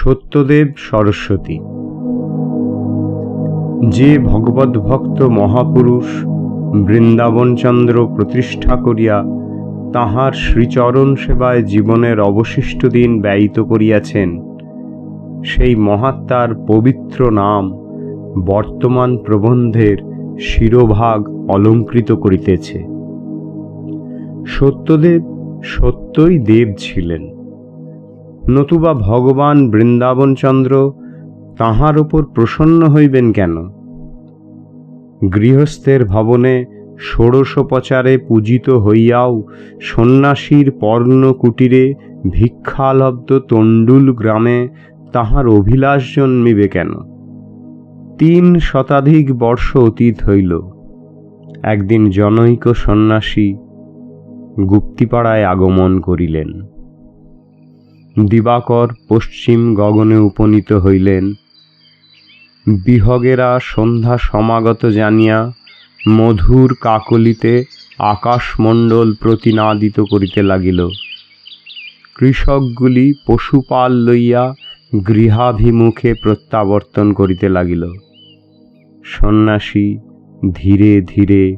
সত্যদেব সরস্বতী। যে ভগবত ভক্ত মহাপুরুষ বৃন্দাবনচন্দ্র প্রতিষ্ঠা করিয়া তাহার শ্রীচরণ সেবায় জীবনের অবশিষ্ট দিন ব্যয়িত করিয়াছেন, সেই মহাত্মার পবিত্র নাম বর্তমান প্রবন্ধের শিরোভাগ অলঙ্কৃত করিতেছে। সত্যদেব সত্যই দেব ছিলেন। নতুবা ভগবান বৃন্দাবনচন্দ্র তাহার উপর প্রসন্ন হইবেন কেন? গৃহস্থের ভবনে ষোড়শোপচারে পূজিত হইয়াও সন্ন্যাসীর পর্ণ কুটিরে ভিক্ষালব্ধ তণ্ডুল গ্রামে তাহার অভিলাষ জন্মিবে কেন? তিন শতাধিক বর্ষ অতীত হইল। একদিন জনৈক সন্ন্যাসী গুপ্তিপাড়ায় আগমন করিলেন। দিবাকর পশ্চিম গগনে উপনীত হইলেন। বিহগেরা সন্ধ্যা সমাগত জানিয়া মধুর কাকলিতে আকাশমণ্ডল প্রতিনাদিত করিতে লাগিল। কৃষকগুলি পশুপাল লইয়া গৃহাভিমুখে প্রত্যাবর্তন করিতে লাগিল। সন্ন্যাসী ধীরে ধীরে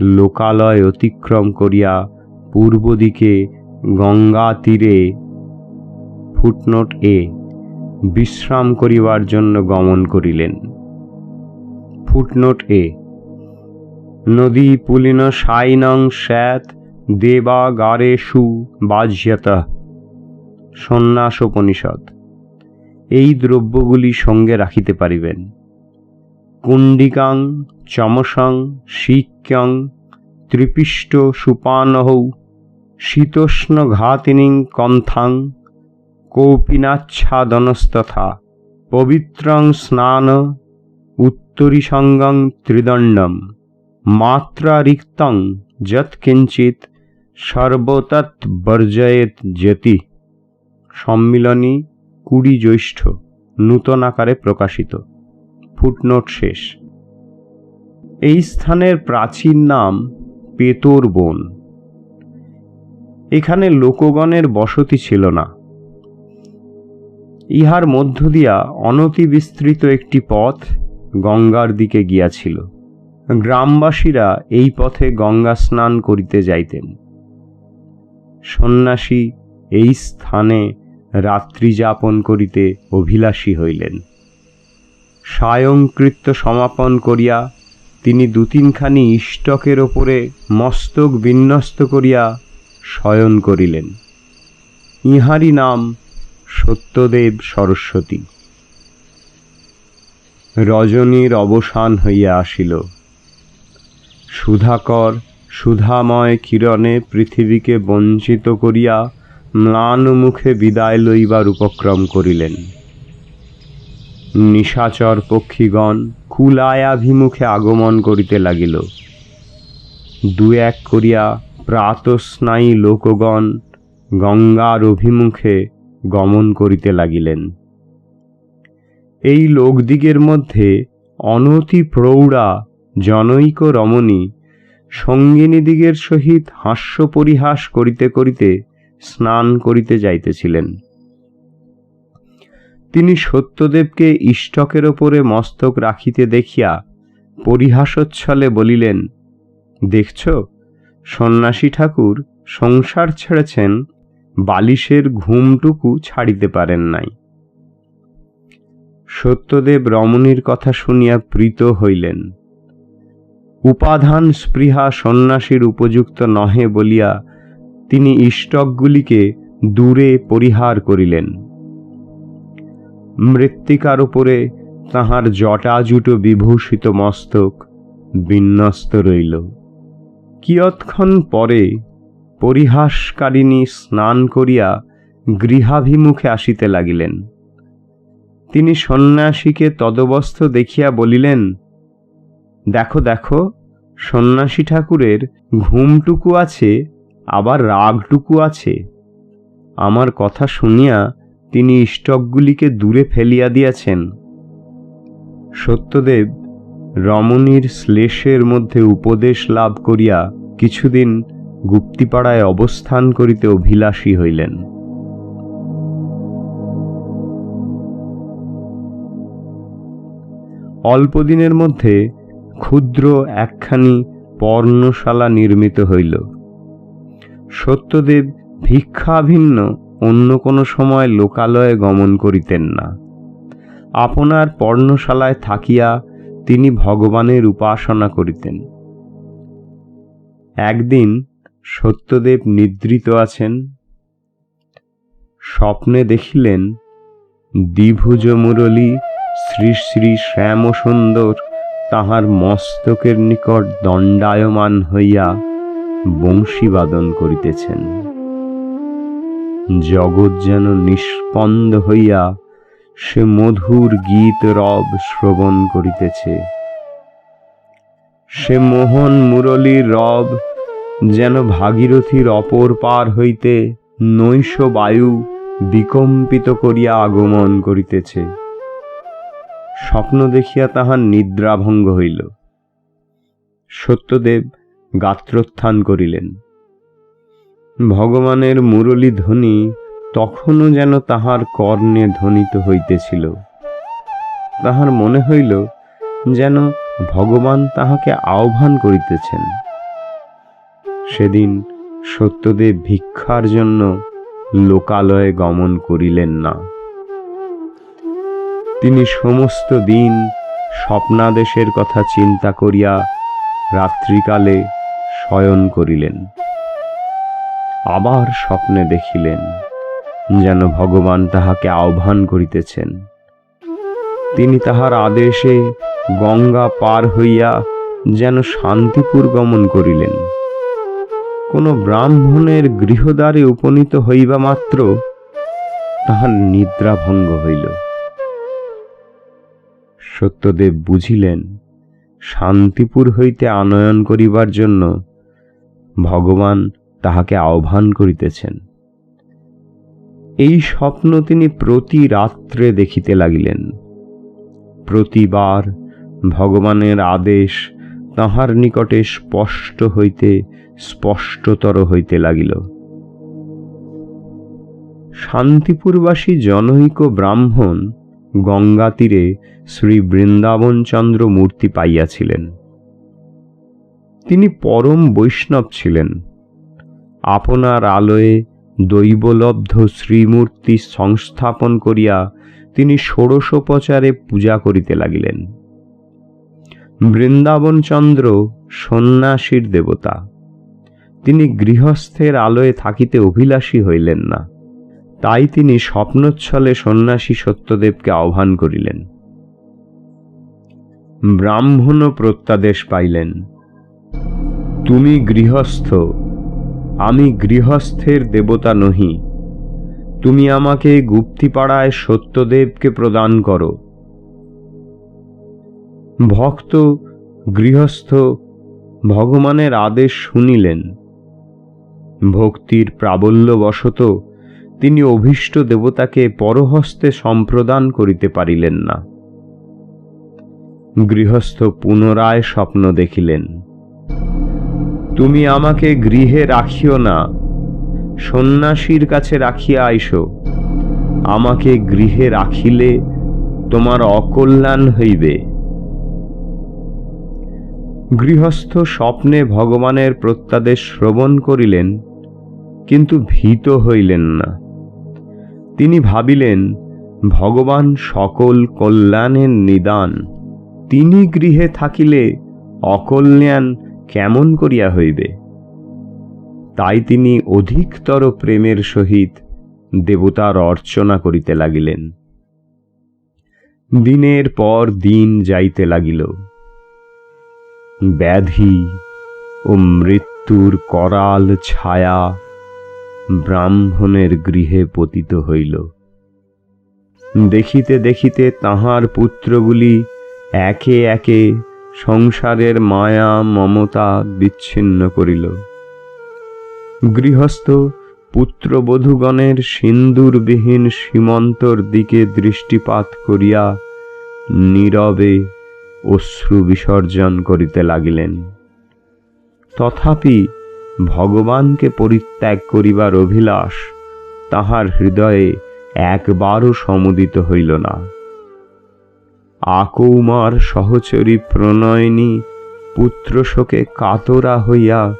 লোকালয় অতিক্রম করিয়া পূর্ব দিকে গঙ্গা তীরে ফুটনোট এ বিশ্রাম করিবার জন্য গমন করিলেন। ফুটনোট এ, নদী পুলিন সাইনং স্যাত দেবাগারেষু বাজ্যত। সন্ন্যাস উপনিষদ এই দ্রব্যগুলি সঙ্গে রাখিতে পারিবেন। কুণ্ডিকাং, চমসং, শিক্যং, ত্রিপিষ্ট সুপানহৌ শীতোষ্ণ ঘাতিনিং কন্থাং কৌপিনাচ্ছাদনস্তথা পবিত্রং স্নান উত্তরিসঙ্গং ত্রিদণ্ডম মাত্রারিক্তং যৎকিঞ্চিত সর্বতৎ বর্জয়েত যেতি সম্মিলনী কুড়ি জ্যৈষ্ঠ, নূতন আকারে প্রকাশিত। ফুটনোট শেষ। এই স্থানের প্রাচীন নাম পেতর বন। এখানে লোকগণের বসতি ছিল না। ইহার মধ্য দিয়া অনতি বিস্তৃত একটি পথ গঙ্গার দিকে গিয়াছিল। গ্রামবাসীরা এই পথে গঙ্গা স্নান করিতে যাইতেন। সন্ন্যাসী এই স্থানে রাত্রি যাপন করিতে অভিলাষী হইলেন। সায়ংকৃত্য সমাপন করিয়া তিনি দু তিনখানি ইষ্টকের ওপরে মস্তক বিন্যস্ত করিয়া শয়ন করিলেন। ইহারই নাম সত্যদেব সরস্বতী। রজনীর অবসান হইয়া আসিল। সুধাকর সুধাময় কিরণে পৃথিবীকে বঞ্চিত করিয়া ম্লান মুখে বিদায় লইবার উপক্রম করিলেন। নিশাচর পক্ষীগণ কুলায়াভিমুখে আগমন করিতে লাগিল। দু এক করিয়া প্রাতস্নায়ী লোকগণ গঙ্গার অভিমুখে গমন করিতে লাগিলেন। এই লোকদিগের মধ্যে অনতি প্রৌঢ়া জনৈক রমণী সঙ্গিনীদিগের সহিত হাস্য পরিহাস করিতে করিতে স্নান করিতে যাইতেছিলেন। তিনি সত্যদেবকে ইষ্টকের ওপরে মস্তক রাখিতে দেখিয়া পরিহাসোচ্ছলে বলিলেন, দেখছ, সন্ন্যাসী ঠাকুর সংসার ছেড়েছেন বালিশের ঘুমটুকু ছাড়িতে পারেন নাই। সত্যদেব রমণীর কথা শুনিয়া প্রীত হইলেন। উপাধান স্পৃহা সন্ন্যাসীর উপযুক্ত নহে বলিয়া তিনি ইষ্টকগুলিকে দূরে পরিহার করিলেন। মৃত্তিকার উপরে তাহার জটাজুটো বিভূষিত মস্তক বিন্যস্ত রইল। কিয়ৎক্ষণ পরে পরিহাসকারিণী স্নান করিয়া গৃহাভিমুখে আসিতে লাগিলেন। তিনি সন্ন্যাসীকে তদবস্থ দেখিয়া বলিলেন, দেখো দেখো, সন্ন্যাসী ঠাকুরের ঘুমটুকু আছে, আবার রাগটুকু আছে। আমার কথা শুনিয়া তিনি স্টকগুলিকে দূরে ফেলিয়া দিয়াছেন। সত্যদেব রমণীর শ্লেষের মধ্যে উপদেশ লাভ করিয়া কিছুদিন গুপ্তিপাড়ায় অবস্থান করিতে অভিলাষী হইলেন। অল্প দিনের মধ্যে ক্ষুদ্র একখানি পর্ণশালা নির্মিত হইল। সত্যদেব ভিক্ষাভিন্ন অন্য কোনো সময় লোকালয়ে গমন করিতেন না। আপনার পর্ণশালায় থাকিয়া তিনি ভগবানের উপাসনা করিতেন। একদিন সত্যদেব নিদ্রিত আছেন। স্বপ্নে দেখিলেন দ্বিভুজ মুরলী শ্রী শ্রী শ্যাম সুন্দর তাহার মস্তকের নিকট দণ্ডায়মান হইয়া বংশীবাদন করিতেছেন। জগৎ যেন নিষ্পন্দ হইয়া সে মধুর গীত রব শ্রবণ করিতেছে। সে মোহন মুরলীর রব যেন ভাগীরথীর অপর পার হইতে নৈশ বায়ু বিকম্পিত করিয়া আগমন করিতেছে। স্বপ্ন দেখিয়া তাহার নিদ্রাভঙ্গ হইল। সত্যদেব গাত্রোত্থান করিলেন। ভগবানের মুরলী ধ্বনি তখনও যেন তাহার কর্ণে ধ্বনিত হইতেছিল। তাহার মনে হইল যেন ভগবান তাহাকে আহ্বান করিতেছেন। সেদিন সত্যদেব ভিক্ষার জন্য লোকালয়ে গমন করিলেন না। তিনি সমস্ত দিন স্বপ্নাদেশের কথা চিন্তা করিয়া রাত্রিকালে শয়ন করিলেন। আবার স্বপ্নে দেখিলেন যেন ভগবান তাহাকে আহ্বান করিতেছেন। তিনি তাহার আদেশে গঙ্গা পার হইয়া যেন শান্তিপুর গমন করিলেন। কোন ব্রাহ্মণের গৃহদ্বারে উপনীত হইবা মাত্র তাহার নিদ্রাভঙ্গ হইল। সত্যদেব বুঝিলেন, শান্তিপুর হইতে আনয়ন করিবার জন্য ভগবান তাহাকে আহ্বান করিতেছেন। এই স্বপ্ন তিনি প্রতি রাত্রে দেখিতে লাগিলেন। প্রতিবার ভগবানের আদেশ তাহার নিকটে স্পষ্ট হইতে, স্পষ্টতর হইতে লাগিল। শান্তিপুরবাসী জনৈক ব্রাহ্মণ গঙ্গা তীরে শ্রী বৃন্দাবনচন্দ্র মূর্তি পাইয়াছিলেন। তিনি পরম বৈষ্ণব ছিলেন। আপনার আলোয়ে দৈবলব্ধ শ্রীমূর্তি সংস্থাপন করিয়া তিনি ষোড়শোপচারে পূজা করিতে লাগিলেন। বৃন্দাবনচন্দ্র সন্ন্যাসীর দেবতা। তিনি গৃহস্থের আলোয় থাকিতে অভিলাষী হইলেন না। তাই তিনি স্বপ্নচ্ছলে সন্ন্যাসী সত্যদেবকে আহ্বান করিলেন। ব্রাহ্মণ প্রত্যাদেশ পাইলেন, তুমি গৃহস্থ, আমি গৃহস্থের দেবতা নহি। তুমি আমাকে গুপ্তিপাড়ায় সত্যদেবকে প্রদান করো। ভক্ত গৃহস্থ ভগবানের আদেশ শুনিলেন। ভক্তির প্রাবল্যবশত তিনি অভীষ্ট দেবতাকে পরহস্তে সম্প্রদান করিতে পারিলেন না। গৃহস্থ পুনরায় স্বপ্ন দেখিলেন। তুমি আমাকে গৃহে রাখিও না, সন্ন্যাসীর কাছে রাখিয়া আইসো। আমাকে গৃহে রাখিলে তোমার অকল্যাণ হইবে। গৃহস্থ স্বপ্নে ভগবানের প্রত্যাদেশ শ্রবণ করিলেন, কিন্তু ভীত হইলেন না। তিনি ভাবিলেন, ভগবান সকল কল্যাণের নিদান, তিনি গৃহে থাকিলে অকল্যাণ কেমন করিয়া হইবে? তাই তিনি অধিকতর প্রেমের সহিত দেবতার অর্চনা করিতে লাগিলেন। দিনের পর দিন যাইতে লাগিল। ব্যাধি ও মৃত্যুর করাল ছায়া ব্রাহ্মণের গৃহে পতিত হইল। দেখিতে দেখিতে তাহার পুত্রগুলি একে একে সংসারের মায়া, মমতা বিচ্ছিন্ন করিল। গৃহস্থ পুত্রবধূগণের সিন্দুরবিহীন সীমন্তর দিকে দৃষ্টিপাত করিয়া নীরবে অশ্রু বিসর্জন করিতে লাগিলেন। তথাপি ভগবানকে পরিত্যাগ করিবার অভিলাষ তাহার হৃদয়ে একবারও সমুদিত হইল না। আকৌমার সহচরী প্রণয়নী পুত্র শোকে কাতরা হইয়া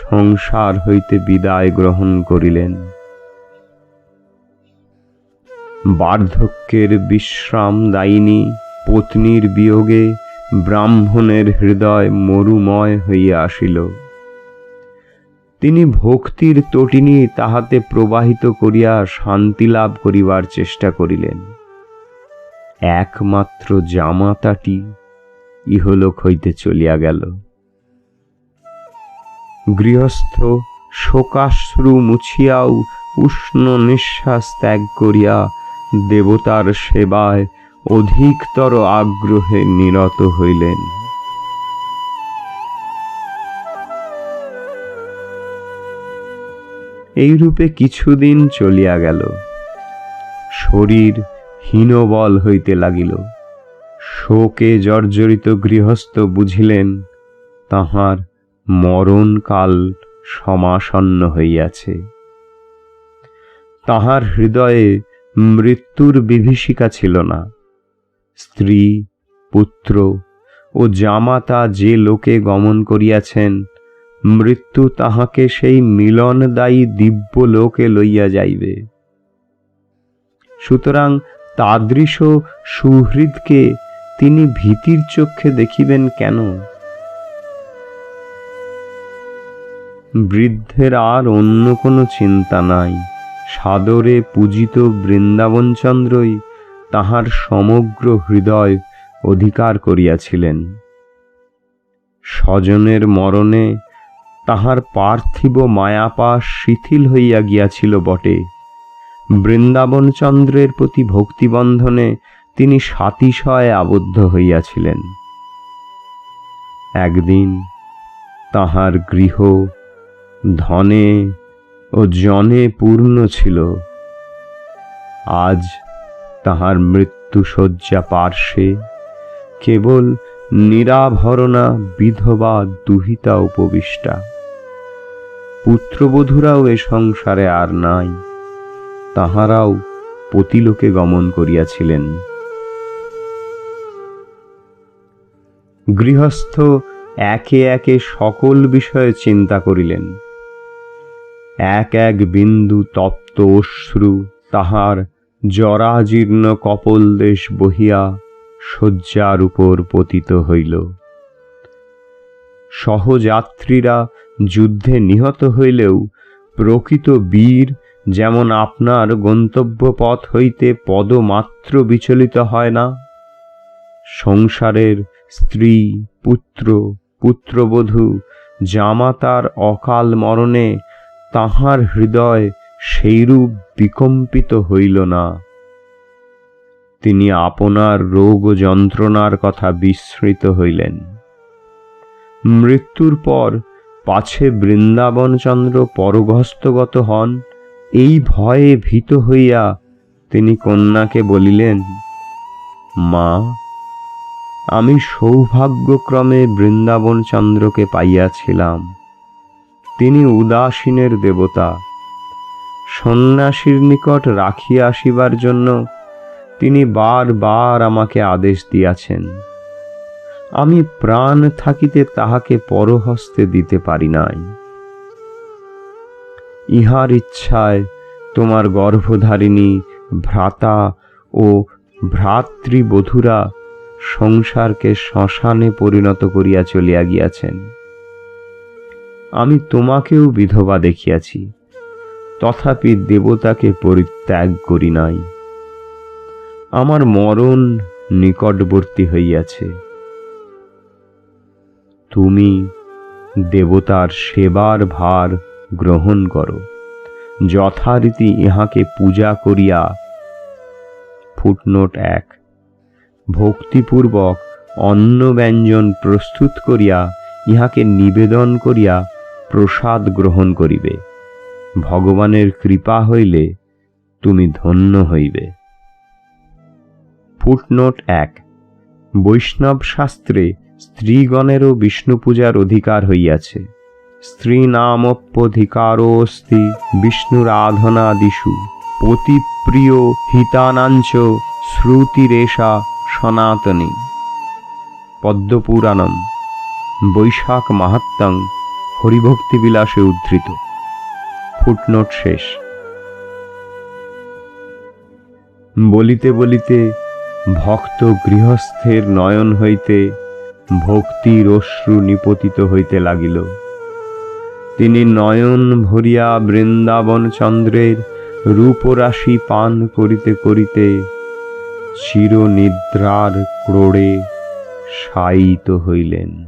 সংসার হইতে বিদায় গ্রহণ করিলেন। বার্ধক্যের বিশ্রাম দায়িনী পত্নীর বিয়োগে ব্রাহ্মণের হৃদয় মরুময় হইয়া আসিল। তিনি ভক্তির তটিনী তাহাতে প্রবাহিত করিয়া শান্তি লাভ করিবার চেষ্টা করিলেন। একমাত্র জামাতাটি ইহলোক হইতে চলিয়া গেল। গৃহস্থ শোকাশ্রু মুছিয়াও উষ্ণ নিঃশ্বাস ত্যাগ করিয়া দেবতার সেবায় অধিকতর আগ্রহে নিরত হইলেন। এইরূপে কিছুদিন চলিয়া গেল। শরীর হীনবল হইতে লাগিল। শোকে জর্জরিত গৃহস্থ বুঝিলেন, তাহার মরণকাল সমাসন্ন হইয়াছে। তাহার হৃদয়ে মৃত্যুর বিভীষিকা ছিল না। স্ত্রী, পুত্র ও জামাতা যে লোকে গমন করিয়াছেন, মৃত্যু তাহাকে সেই মিলনদায়ী দিব্য লোকে লইয়া যাইবে। সুতরাং তাদৃশ সুহৃদকে তিনি ভীতির চক্ষে দেখিবেন কেন? বৃদ্ধের আর অন্য কোনো চিন্তা নাই। সাদরে পূজিত বৃন্দাবনচন্দ্রই তাহার সমগ্র হৃদয় অধিকার করিয়াছিলেন। স্বজনের মরণে তাহার পার্থিব মায়াপাশ শিথিল হইয়া গিয়াছিল বটে। বৃন্দাবনচন্দ্রের প্রতি ভক্তিবন্ধনে তিনি সাতিশয় আবদ্ধ হইয়াছিলেন। একদিন তাহার গৃহ ধনে ও জনে পূর্ণ ছিল। আজ তাহার মৃত্যুশয্যা পার্শ্বে কেবল নিরাভরণা বিধবা দুহিতা উপবিষ্টা। পুত্রবধূরাও এ সংসারে আর নাই, তাহারাও পতিলোকে গমন করিয়াছিলেন। গৃহস্থ একে একে সকল বিষয়ে চিন্তা করিলেন। এক এক বিন্দু তপ্ত অশ্রু তাহার জরাজীর্ণ কপল দেশ বহিয়া শয্যার উপর পতিত হইল। সহযাত্রীরা যুদ্ধে নিহত হইলেও প্রকৃত বীর যেমন আপনার গন্তব্য পথ হইতে পদমাত্র বিচলিত হয় না, সংসারের স্ত্রী, পুত্র, পুত্রবধূ, জামাতার অকাল মরণে তাহার হৃদয় সেইরূপ বিকম্পিত হইল না। তিনি আপনার রোগ যন্ত্রণার কথা বিস্মৃত হইলেন। মৃত্যুর পর পাছে বৃন্দাবনচন্দ্র পরগস্তগত হন। এই ভয়ে ভীত হইয়া তিনি কন্যাকে বলিলেন, মা, আমি সৌভাগ্যক্রমে বৃন্দাবনচন্দ্রকে পাইয়াছিলাম। তিনি উদাসীনের দেবতা। সন্ন্যাসীর নিকট রাখিয়া আসিবার জন্য তিনি বারবার আমাকে আদেশ দিয়াছেন। আমি প্রাণ থাকিতে তাহাকে পরহস্তে দিতে পারি নাই। ইহার ইচ্ছায় তোমার গর্ভধারিণী ভ্রাতা ও ভ্রাতৃবধূরা সংসারকে শ্মশানে পরিণত করিয়া চলিয়া গিয়াছেন। আমি তোমাকেও বিধবা দেখিয়াছি। তথাপি দেবতাকে পরিত্যাগ করি নাই। আমার মরণ নিকটবর্তী হইয়াছে। তুমি দেবতার সেবার ভার গ্রহণ করো। যথারীতি ইহাকে পূজা করিয়া ফুটনোট এক। ভক্তিপূর্বক অন্ন ব্যঞ্জন প্রস্তুত করিয়া ইহাকে নিবেদন করিয়া প্রসাদ গ্রহণ করিবে। ভগবানের কৃপা হইলে তুমি ধন্য হইবে। ফুটনোট এক, বৈষ্ণব শাস্ত্রে স্ত্রীগণেরও বিষ্ণু পূজার অধিকার হইয়াছে। স্ত্রী নামপ্যধিকারোস্তি বিষ্ণুরাধনাদিষু, পতিপ্রিয় হিতানাঞ্চ শ্রুতিরেষা সনাতনী। পদ্মপুরাণম, বৈশাখ মাহাত্মাং হরিভক্তিবিলাসে উদ্ধৃত। ফুটনোট শেষ। বলিতে বলিতে ভক্ত গৃহস্থের নয়ন হইতে ভক্তির অশ্রু নিপতিত হইতে লাগিল। তিনি নয়ন ভরিয়া বৃন্দাবন চন্দ্রের রূপরাশি পান করিতে করিতে চিরনিদ্রার ক্রোড়ে শায়িত হইলেন।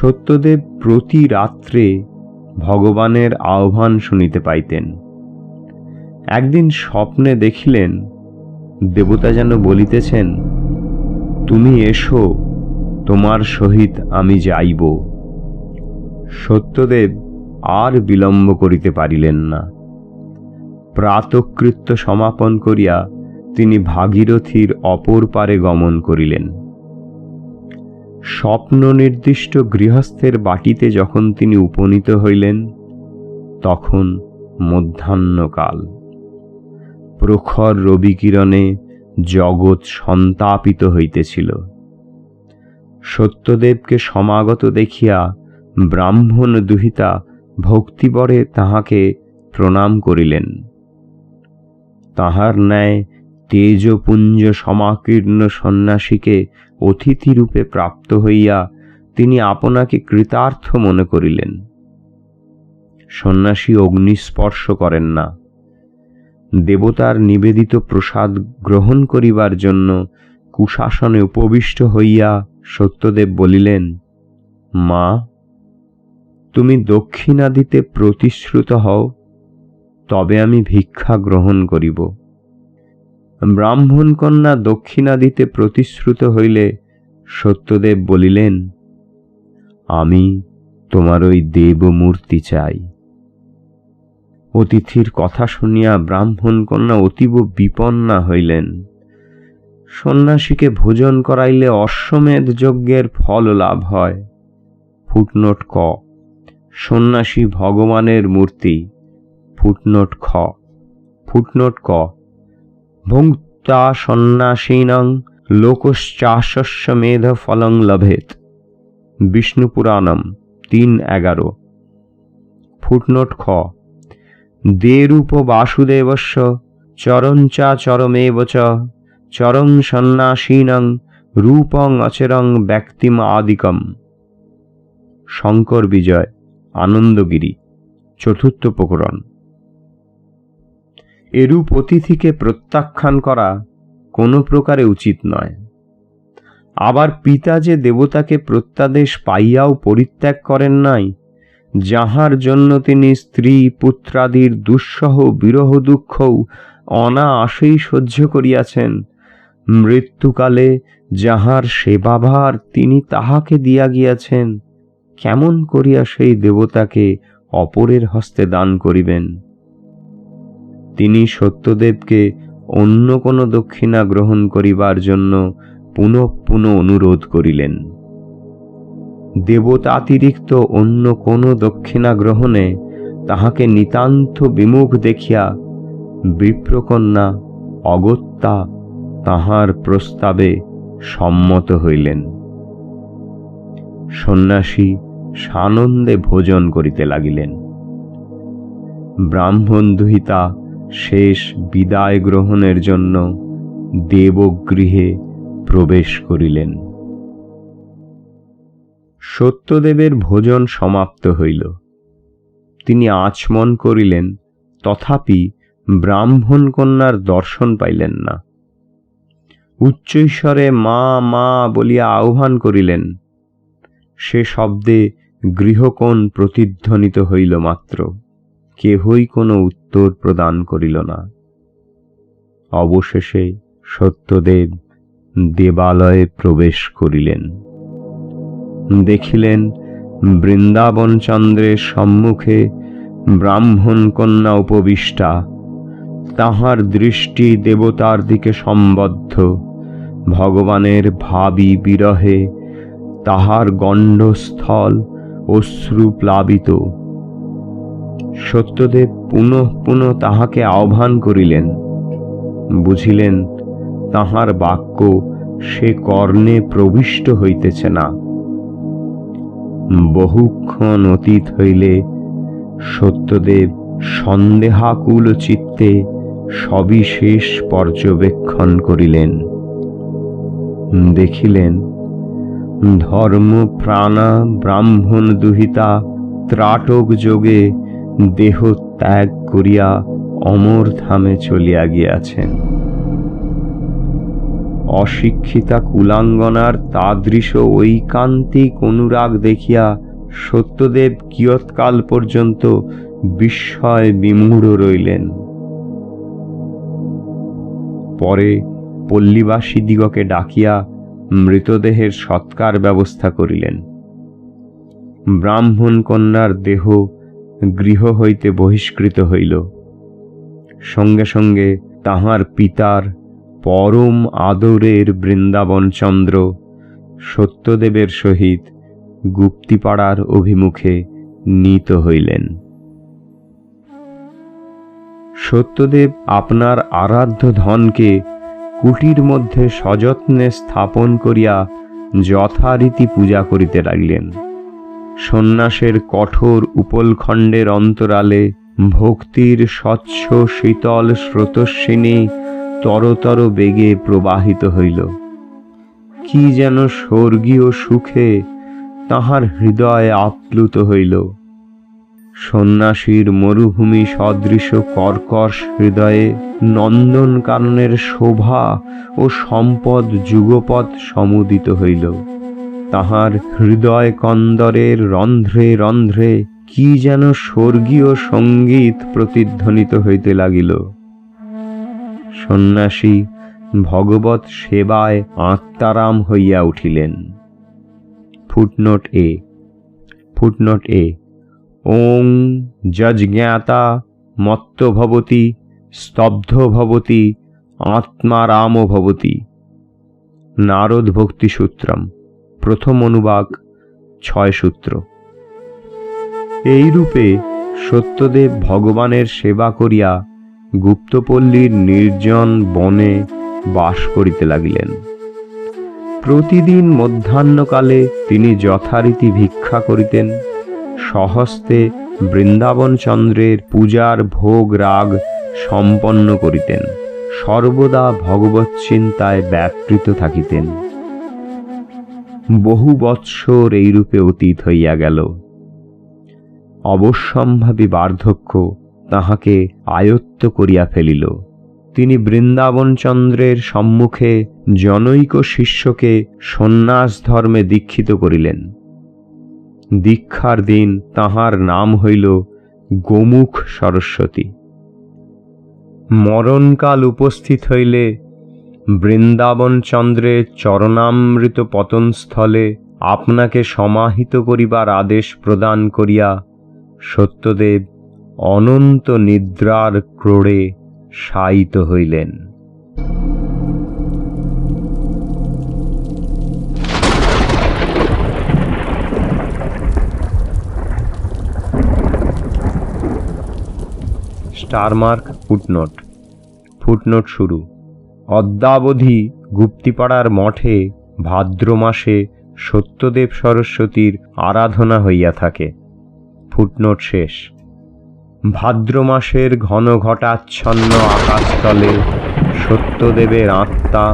সত্যদেব প্রতি রাত্রে ভগবানের আহ্বান শুনিতে পাইতেন। একদিন স্বপ্নে দেখিলেন, দেবতা যেন বলিতেছেন, তুমি এসো, তোমার সহিত আমি যাইব। সত্যদেব আর বিলম্ব করিতে পারিলেন না। প্রাতকৃত্য সমাপন করিয়া তিনি ভাগীরথীর অপর পারে গমন করিলেন। স্বপ্ন নির্দিষ্ট গৃহস্থের বাটিতে যখন তিনি উপনীত হইলেন, তখন মধ্যাহ্নকাল। প্রখর রবিকিরণে জগৎ সন্তাপিত হইতেছিল। সত্যদেবকে সমাগত দেখিয়া ব্রাহ্মণ দুহিতা ভক্তিবরে তাহাকে প্রণাম করিলেন। তাহার ন্যায় তেজপুঞ্জ সমাকীর্ণ সন্ন্যাসীকে অতিথিরূপে প্রাপ্ত হইয়া তিনি আপনাকে কৃতার্থ মনে করিলেন। সন্ন্যাসী অগ্নিস্পর্শ করেন না। দেবতার নিবেদিত প্রসাদ গ্রহণ করিবার জন্য কুশাসনে উপবিষ্ট হইয়া সত্যদেব বলিলেন, মা, তুমি দক্ষিণাদিতে প্রতিশ্রুত হও, তবে আমি ভিক্ষা গ্রহণ করিব। ব্রাহ্মণ কন্যা দক্ষিণা দিতে প্রতিশ্রুত হইলে সত্যদেব বলিলেন, আমি তোমার ওই দেবমূর্তি চাই। অতিথির কথা শুনিয়া ব্রাহ্মণ কন্যা অতীব বিপন্না হইলেন। সন্ন্যাসীকে ভোজন করাইলে অশ্বমেধ যজ্ঞের ফল লাভ হয়। ফুটনোট ক, সন্ন্যাসী ভগবানের মূর্তি, ফুটনোট খ, ফুটনোট ক। ভুঙ্ক্তা সন্ন্যাসীনং লোকশ্চাশস্যমেধ ফলং লভেত। বিষ্ণুপুরাণম তিন এগারো। ফুটনোট খ। দেরূপ বাসুদেবস্য চরঞ্চা চরমেব চ চরং সন্ন্যাসীনং রূপং অচরং ব্যক্তিম আদিকম। শঙ্কর বিজয়, আনন্দগিরি, চতুর্থ প্রকরণ। এরূপ অতিথিকে প্রত্যাখ্যান করা কোনো প্রকারে উচিত নয়। আবার পিতা যে দেবতাকে প্রত্যাদেশ পাইয়াও পরিত্যাগ করেন নাই, যাহার জন্য তিনি স্ত্রী, পুত্রাদির দুঃসহ, বিরহ দুঃখও অনায়াসেই সহ্য করিয়াছেন। মৃত্যুকালে যাহার সেবাভার তিনি তাহাকে দিয়া গিয়াছেন, কেমন করিয়া সেই দেবতাকে অপরের হস্তে দান করিবেন? তিনি সত্যদেবকে অন্য কোনো দক্ষিণা গ্রহণ করিবার জন্য পুনঃ অনুরোধ করিলেন। দেবতাতিরিক্ত অন্য কোনো দক্ষিণা গ্রহণে তাহাকে নিতান্ত বিমুখ দেখিয়া বিপ্রকন্যা অগত্যা তাহার প্রস্তাবে সম্মত হইলেন। সন্ন্যাসী সানন্দে ভোজন করিতে লাগিলেন। ব্রাহ্মণ দুহিতা শেষ বিদায় গ্রহণের জন্য দেবগৃহে প্রবেশ করিলেন। সত্যদেবের ভোজন সমাপ্ত হইল। তিনি আচমন করিলেন, তথাপি ব্রাহ্মণ কন্যার দর্শন পাইলেন না। উচ্চৈস্বরে মা মা বলিয়া আহ্বান করিলেন। সে শব্দে গৃহকোণ প্রতিধ্বনিত হইল মাত্র। কেহই কোনো উত্তর প্রদান করিল না। অবশেষে সত্যদেব দেবালয়ে প্রবেশ করিলেন। দেখিলেন বৃন্দাবন চন্দ্রের সম্মুখে ব্রাহ্মণ কন্যা উপবিষ্টা। তাহার দৃষ্টি দেবতার দিকে সম্বদ্ধ। ভগবানের ভাবি বিরহে তাহার গণ্ডস্থল অশ্রু প্লাবিত। সত্যদেব পুনঃ পুনঃ তাহাকে আহ্বান করিলেন। বুঝিলেন, তাহার বাক্য সে কর্ণে প্রবিষ্ট হইতেছে না। বহুক্ষণ অতীত হইলে সত্যদেব সন্দেহাকুল চিত্তে সবিশেষ পর্যবেক্ষণ করিলেন। দেখিলেন, ধর্ম প্রাণা ব্রাহ্মণ দুহিতা ত্রাটক যোগে দেহ ত্যাগ করিয়া অমর ধামে চলিয়া গিয়াছেন। অশিক্ষিতা কুলাঙ্গনার তাদৃশ ঐকান্তিক অনুরাগ দেখিয়া সত্যদেব কিয়ৎকাল পর্যন্ত বিস্ময় বিমূঢ় রইলেন। পরে পল্লীবাসীদিগকে ডাকিয়া মৃতদেহের সৎকার ব্যবস্থা করিলেন। ব্রাহ্মণ কন্যার দেহ গৃহ হইতে বহিষ্কৃত হইল। সঙ্গে সঙ্গে তাহার পিতার পরম আদরের বৃন্দাবনচন্দ্র সত্যদেবের সহিত গুপ্তিপাড়ার অভিমুখে নীত হইলেন। সত্যদেব আপনার আরাধ্য ধনকে কুটির মধ্যে সযত্নে স্থাপন করিয়া যথারীতি পূজা করিতে লাগিলেন। সন্ন্যাসের কঠোর উপলখণ্ডের অন্তরালে ভক্তির স্বচ্ছ শীতল স্রোতস্বিনী তরতর বেগে প্রবাহিত হইল। কি যেন স্বর্গীয় সুখে তাহার হৃদয় আপ্লুত হইল। সন্ন্যাসীর মরুভূমি সদৃশ কর্কশ হৃদয়ে নন্দন কাননের শোভা ও সম্পদ যুগপৎ সমুদিত হইল। তাহার হৃদয় কন্দরের রন্ধ্রে রন্ধ্রে কি যেন স্বর্গীয় সংগীত প্রতিধ্বনিত হইতে লাগিল। সন্ন্যাসী ভগবত সেবায় আত্মারাম হইয়া উঠিলেন। ফুটনোট এ ফুটনোট এ, ওং যজ্ঞাতা মত্ত ভবতি স্তব্ধ ভবতি, আত্মারাম ভবতি। নারদ ভক্তি সূত্রম। প্রথম অনুবাক ছয় সূত্র। এইরূপে সত্যদেব ভগবানের সেবা করিয়া গুপ্তপল্লীর নির্জন বনে বাস করিতে লাগিলেন। প্রতিদিন মধ্যাহ্নকালে তিনি যথারীতি ভিক্ষা করিতেন। সহস্তে বৃন্দাবন চন্দ্রের পূজার ভোগ রাগ সম্পন্ন করিতেন। সর্বদা ভগবত চিন্তায় ব্যাপৃত থাকিতেন। বহু বৎসর এইরূপে অতীত হইয়া গেল। অবশ্যম্ভাবী বার্ধক্য তাহাকে আয়ত্ত করিয়া ফেলিল। তিনি বৃন্দাবনচন্দ্রের সম্মুখে জনৈক শিষ্যকে সন্ন্যাস ধর্মে দীক্ষিত করিলেন। দীক্ষার দিন তাহার নাম হইল গোমুখ সরস্বতী। মরণকাল উপস্থিত হইলে বৃন্দাবন চন্দ্রের চরণামৃত পতনস্থলে আপনাকে সমাহিত করিবার আদেশ প্রদান করিয়া সত্যদেব অনন্ত নিদ্রার ক্রোড়ে শায়িত হইলেন। স্টারমার্ক ফুটনোট ফুটনোট শুরু। অদ্যাবধি গুপ্তিপাড়ার মঠে ভাদ্র মাসে সত্যদেব সরস্বতীর আরাধনা হইয়া থাকে। ফুটনোট শেষ। ভাদ্র মাসের ঘন ঘটাচ্ছন্ন আকাশতলে সত্যদেবের আত্মা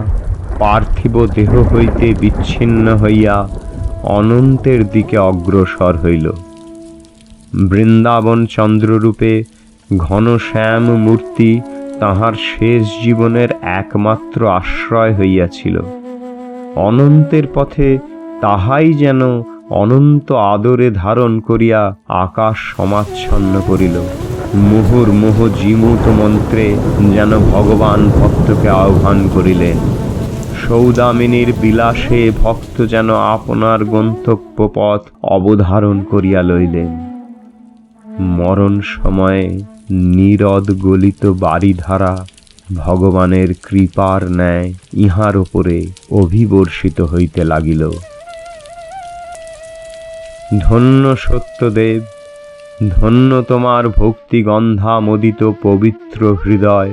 পার্থিব দেহ হইতে বিচ্ছিন্ন হইয়া অনন্তের দিকে অগ্রসর হইল। বৃন্দাবন চন্দ্ররূপে ঘনশ্যাম মূর্তি তাহার শেষ জীবনের একমাত্র আশ্রয় হইয়াছিল। অনন্তের পথে তাহাই যেন অনন্ত আদরে ধারণ করিয়া আকাশ সমাচ্ছন্ন করিল। মুহুর মোহ জিমুত মন্ত্রে যেন ভগবান ভক্তকে আহ্বান করিলেন। সৌদামিনীর বিলাসে ভক্ত যেন আপনার গন্তব্য পথ অবধারণ করিয়া লইলেন। মরণ সময়ে নীরদ গলিত বাড়িধারা ভগবানের কৃপার ন্যায় ইহার ওপরে অভিবর্ষিত হইতে লাগিল। ধন্য সত্যদেব, ধন্য তোমার ভক্তিগন্ধা মদিত পবিত্র হৃদয়।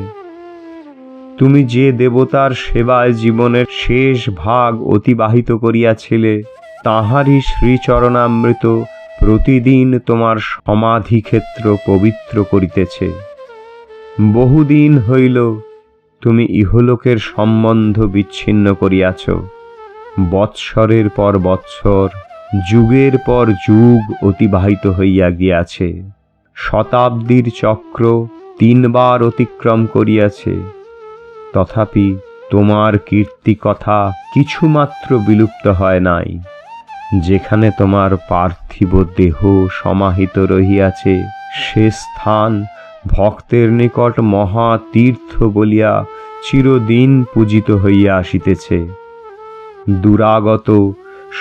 তুমি যে দেবতার সেবায় জীবনের শেষ ভাগ অতিবাহিত করিয়াছিলে, তাহারই শ্রীচরণামৃত প্রতিদিন তোমার সমাধিক্ষেত্র পবিত্র করিতেছে। বহুদিন হইল তুমি ইহলোকের সম্বন্ধ বিচ্ছিন্ন করিয়াছ। বৎসরের পর বৎসর, যুগের পর যুগ অতিবাহিত হইয়া গিয়াছে। শতাব্দীর চক্র তিনবার অতিক্রম করিয়াছে। তথাপি তোমার কীর্তি কথা কিছুমাত্র বিলুপ্ত হয় নাই। যেখানে তোমার পার্থিব দেহ সমাহিত রহিয়াছে, সে স্থান ভক্তের নিকট মহা তীর্থ বলিয়া চিরদিন পূজিত হইয়া আসিতেছে। দুরাগত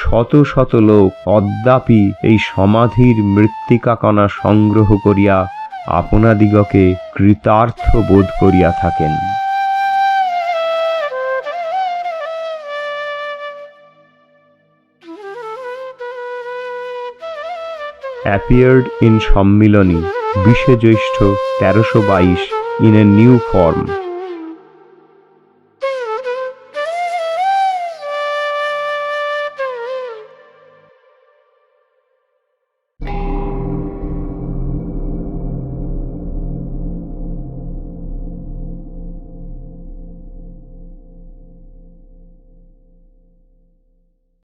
শত শত লোক অদ্যাপি এই সমাধির মৃত্তিকাকণা সংগ্রহ করিয়া আপনাদিগকে কৃতার্থ বোধ করিয়া থাকেন। Appeared ইন সম্মিলনী বিশে জ্যৈষ্ঠ তেরোশো বাইশ ইন এ নিউ ফর্ম